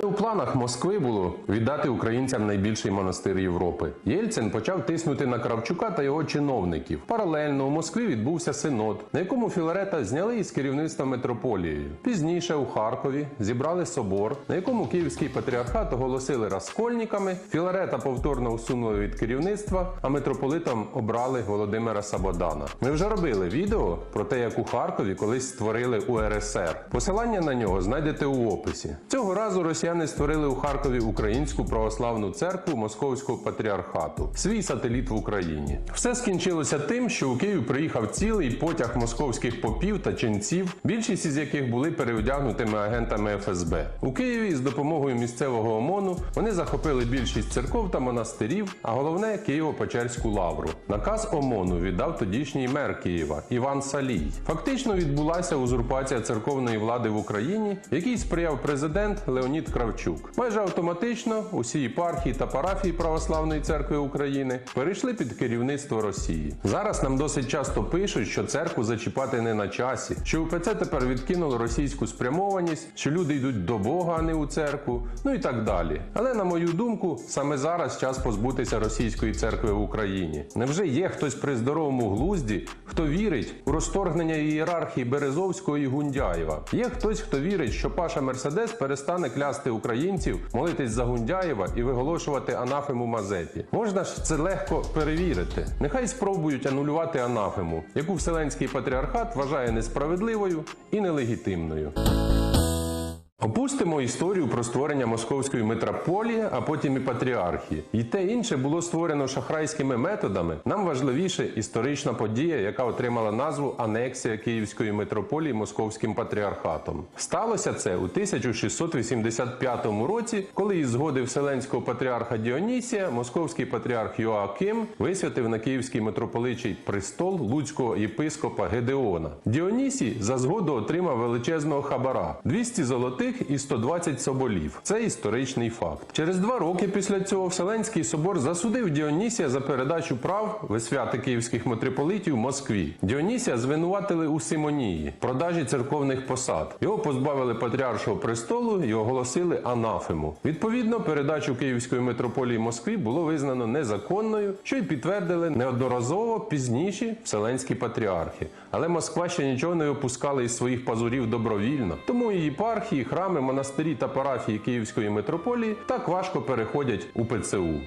through у планах Москви було віддати українцям найбільший монастир Європи. Єльцин почав тиснути на Кравчука та його чиновників. Паралельно у Москві відбувся синод, на якому Філарета зняли із керівництва митрополією. Пізніше у Харкові зібрали собор, на якому Київський патріархат оголосили розкольниками. Філарета повторно усунули від керівництва, а митрополитом обрали Володимира Сабодана. Ми вже робили відео про те, як у Харкові колись створили УРСР. Посилання на нього знайдете у описі. Цього разу росіяни створили у Харкові Українську православну церкву Московського патріархату, свій сателіт в Україні. Все скінчилося тим, що у Київ приїхав цілий потяг московських попів та ченців, більшість із яких були переодягнутими агентами ФСБ. У Києві з допомогою місцевого ОМОНу вони захопили більшість церков та монастирів, а головне Києво-Печерську лавру. Наказ ОМОНу віддав тодішній мер Києва Іван Салій. Фактично відбулася узурпація церковної влади в Україні, якій сприяв президент Леонід Кравчук. Майже автоматично усі єпархії та парафії Православної церкви України перейшли під керівництво Росії. Зараз нам досить часто пишуть, що церкву зачіпати не на часі, що УПЦ тепер відкинуло російську спрямованість, що люди йдуть до Бога, а не у церкву, ну і так далі. Але на мою думку, саме зараз час позбутися російської церкви в Україні. Невже є хтось при здоровому глузді, хто вірить у розторгнення ієрархії Березовського і Гундяєва? Є хтось, хто вірить, що Паша Мерседес перестане клясти українців, молитись за Гундяєва і виголошувати анафему Мазепі. Можна ж це легко перевірити. Нехай спробують анулювати анафему, яку Вселенський патріархат вважає несправедливою і нелегітимною. Опустимо історію про створення московської митрополії, а потім і патріархії. І те інше було створено шахрайськими методами. Нам важливіше історична подія, яка отримала назву анексія Київської митрополії московським патріархатом. Сталося це у 1685 році, коли із згоди Вселенського патріарха Діонісія московський патріарх Йоаким висвятив на Київський митрополичий престол луцького єпископа Гедеона. Діонісій за згоду отримав величезного хабара 200 золотих і 120 соболів. Це історичний факт. Через два роки після цього Вселенський собор засудив Діонісія за передачу прав висвяти київських митрополитів Москві. Діонісія звинуватили у симонії, продажі церковних посад. Його позбавили патріаршого престолу і оголосили анафему. Відповідно, передачу Київської митрополії Москві було визнано незаконною, що й підтвердили неодноразово пізніші вселенські патріархи. Але Москва ще нічого не опускала із своїх пазурів добровільно, тому і єпархії, храми, монастирі та парафії Київської митрополії так важко переходять у ПЦУ.